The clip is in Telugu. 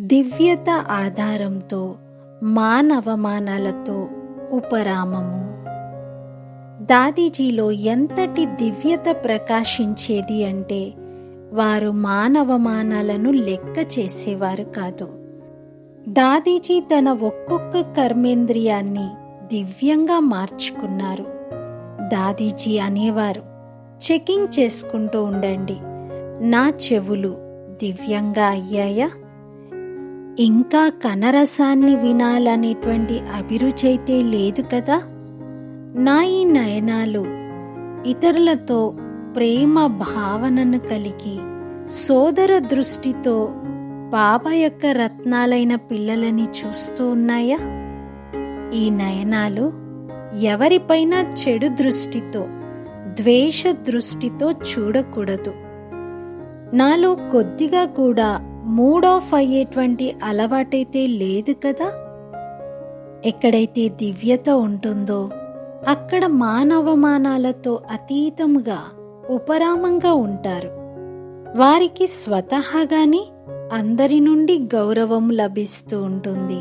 దివ్యత ఆధారంతో మానవమానాలతో ఉపరామము. దాదీజీలో ఎంతటి దివ్యత ప్రకాశించేది అంటే వారు మానవమానాలను లెక్క చేసేవారు కాదు. దాదీజీ తన ఒక్కొక్క కర్మేంద్రియాన్ని దివ్యంగా మార్చుకున్నారు. దాదీజీ అనేవారు చెకింగ్ చేసుకుంటూ ఉండండి నా చెవులు దివ్యంగా అయ్యాయా? ఇంకా కనరసాన్ని వినాలనేటువంటి అభిరుచి అయితే లేదు కదా? నా ఈ నయనాలు ఇతరులతో ప్రేమ భావనను కలిగి సోదర దృష్టితో బాబా యొక్క రత్నాలైన పిల్లలని చూస్తూ ఉన్నాయా? ఈ నయనాలు ఎవరిపైన చెడు దృష్టితో ద్వేష దృష్టితో చూడకూడదు. నాలో కొద్దిగా కూడా మూడ్ ఆఫ్ అయ్యేటువంటి అలవాటైతే లేదు కదా? ఎక్కడైతే దివ్యత ఉంటుందో అక్కడ మానవమానాలతో అతీతముగా ఉపరామంగా ఉంటారు. వారికి స్వతహాగానే అందరి నుండి గౌరవం లభిస్తూ ఉంటుంది.